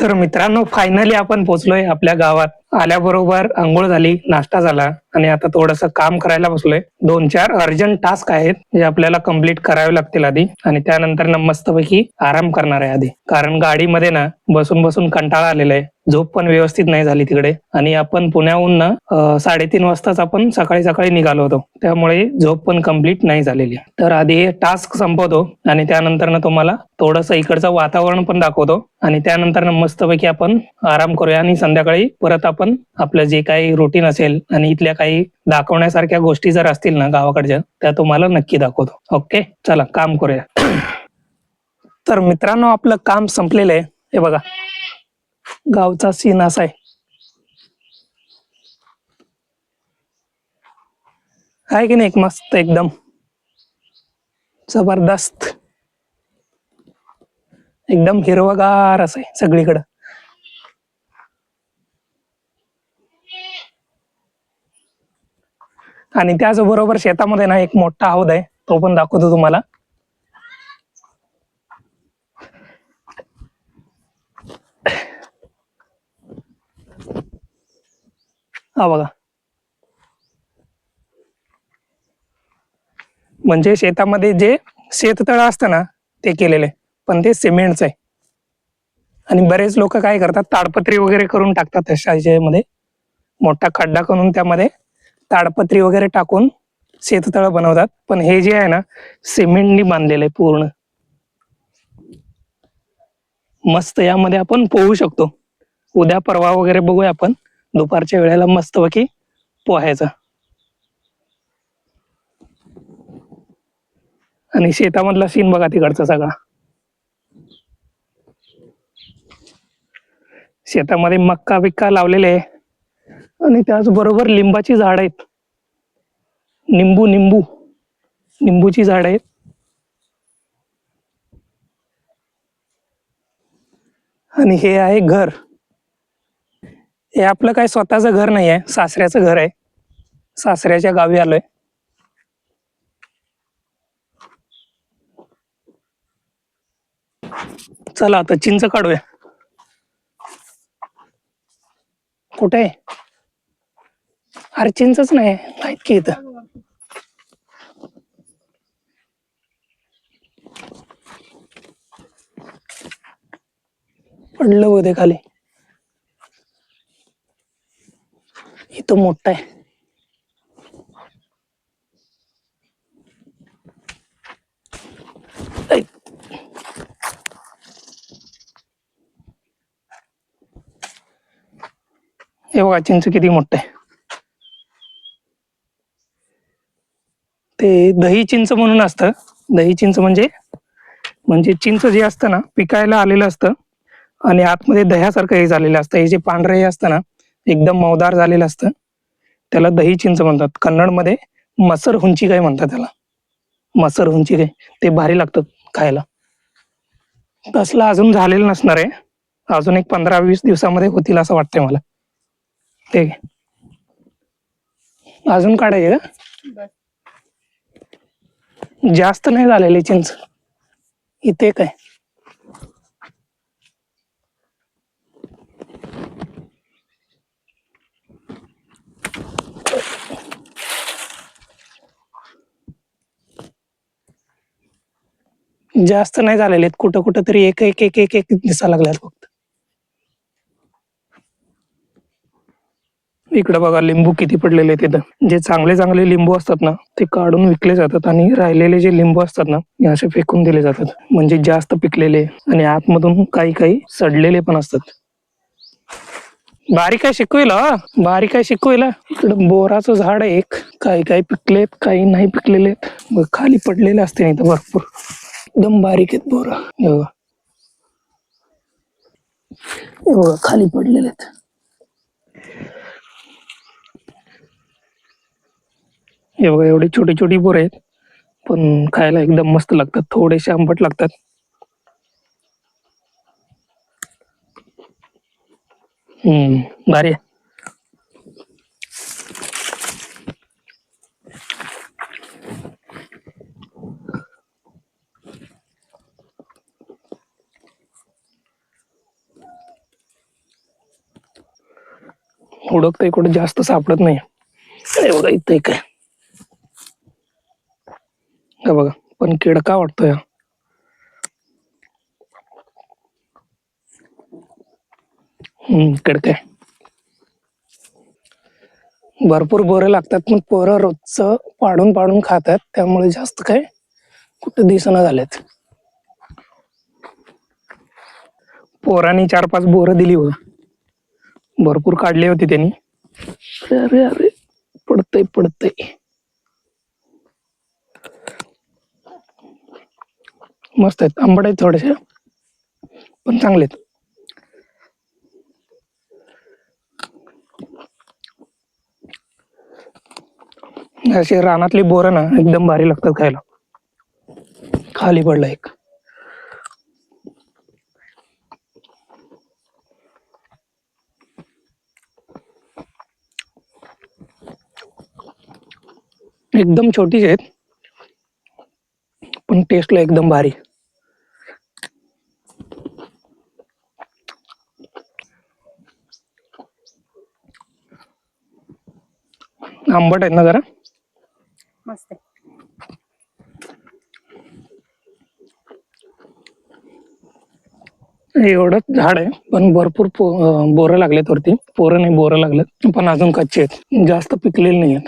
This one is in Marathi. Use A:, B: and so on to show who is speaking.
A: तर मित्रांनो फायनली आपण पोहोचलोय आपल्या गावात. आल्याबरोबर आंघोळ झाली नाश्ता झाला आणि आता थोडस काम करायला बसलोय. दोन चार अर्जंट टास्क आहेत जे आपल्याला कंप्लीट करावे लागतील आधी आणि त्यानंतर ना मस्तपैकी आराम करणार आहे आधी. कारण गाडीमध्ये ना बसून बसून कंटाळा आलेला आहे. झोप पण व्यवस्थित नाही झाली तिकडे. आणि आपण पुण्याहून ना साडेतीन वाजताच आपण सकाळी सकाळी निघालो होतो. त्यामुळे झोप पण कंप्लीट नाही झालेली. तर आधी हे टास्क संपवतो आणि त्यानंतर ना तुम्हाला थोडस इकडचं वातावरण पण दाखवतो. आणि त्यानंतर ना मस्तपैकी आपण आराम करूया आणि संध्याकाळी परत आपण आपलं जे काही रुटीन असेल आणि इथल्या काही दाखवण्यासारख्या गोष्टी जर असतील ना गावाकडच्या त्या तुम्हाला नक्की दाखवतो. ओके चला काम करूया. तर मित्रांनो आपलं काम संपलेलं आहे. हे बघा. गावचा सीन असा आहे. आहे की नाही एक मस्त एकदम? जबरदस्त. एकदम हिरवगार असं आहे सगळीकडं. आणि त्याचबरोबर शेतामध्ये ना एक मोठा हौद आहे तो पण दाखवतो तुम्हाला. हा बघा. म्हणजे शेतामध्ये जे शेततळ असतं ना ते केलेले. पण ते सिमेंटचं आहे. आणि बरेच लोक काय करतात ताडपत्री वगैरे करून टाकतात ह्याच्यामध्ये मोठा खड्डा करून त्यामध्ये ताडपत्री वगैरे टाकून शेततळ बनवतात. पण हे जे आहे ना सिमेंटनी बांधलेलं आहे पूर्ण. मस्त यामध्ये आपण पोहू शकतो. उद्या परवा वगैरे बघूया आपण. दुपारच्या वेळेला मस्तपैकी पोहायचं. आणि शेतामधला सीन बघा तिकडचा सगळा. शेतामध्ये मक्का बिक्का लावलेले आहे. आणि त्याचबरोबर लिंबाची झाड आहेत. निंबू निंबू. निंबूची झाड आहेत. आणि हे आहे घर. हे आपलं काय स्वतःचं घर नाही आहे सासऱ्याचं घर आहे. सासऱ्याच्या गावी आलोय. चला आता चिंच काढूया. कुठे आहे? अरे चिंचच नाही आहेत की इथं? पडलं होते खाली. इथं मोठा आहे. हे बघा चिंच किती मोठं आहे. ते दही चिंच म्हणून असतं. दही चिंच म्हणजे म्हणजे चिंच जे असतं ना पिकायला आलेलं असतं आणि आतमध्ये दह्यासारखं हे झालेलं असतं. हे जे पांढरं हे असतं ना एकदम मौदार झालेलं असतं. त्याला दही चिंच म्हणतात. कन्नडमध्ये मसर हुंची काय म्हणतात त्याला. मसर हुंची काय ते भारी लागतात खायला. तसलं अजून झालेलं नसणार आहे. अजून एक पंधरा वीस दिवसामध्ये होतील असं वाटतंय मला. ते घे. अजून काढायचे का जास्त नाही झालेली चिंच. इथे काय? जास्त नाही झालेले आहेत. कुठं कुठं तरी एक एक एक एक एक दिसा लागल्यात फक्त. इकडे बघा लिंबू किती पडलेले आहेत तिथं जे चांगले चांगले लिंबू असतात ना ते काढून विकले जातात आणि राहिलेले जे लिंबू असतात ना हे असे फेकून दिले जातात. म्हणजे जास्त पिकलेले आणि आतमधून काही काही सडलेले पण असतात. बारीक काय शिकवेल बारीक काय शिकवेल इकडं बोराचं झाड आहे एक. काही काही पिकलेत काही नाही पिकलेले. आहेत खाली पडलेले असते इथं भरपूर. एकदम बारीक आहेत बोर हे बघा. हे बघा खाली पडलेले आहेत. हे बघा एवढी छोटी छोटी बोर आहेत. पण खायला एकदम मस्त लागतात. थोडेसे आंबट लागतात. हम्म भारी आहे. हुडकतंय कुठे जास्त सापडत नाही हे बघा इथं एक बघा पण किडका वाटतोय हा. हम्म किडका आहे. भरपूर बोरं लागतात पण पोरं रोजचं पाडून पाडून खातात त्यामुळे जास्त काय कुठे दिसना झालेत पोरांनी चार पाच बोरं दिली बघा भरपूर काढले होते त्यांनी. अरे अरे अरे पडतय पडतय. मस्त आहेत. आंबट आहेत थोडेसे. पण चांगले आहेत. अशी रानातली बोर ना एकदम भारी लागतात खायला. खाली पडला एक. एकदम छोटीच आहेत. पण टेस्टला एकदम भारी. आंबट आहेत ना जरा?
B: मस्त
A: एवढंच झाड आहे पण भरपूर बोरं लागलेत वरती. पोरं नाही बोरं लागलेत पण अजून कच्चे आहेत. जास्त पिकलेले नाही आहेत.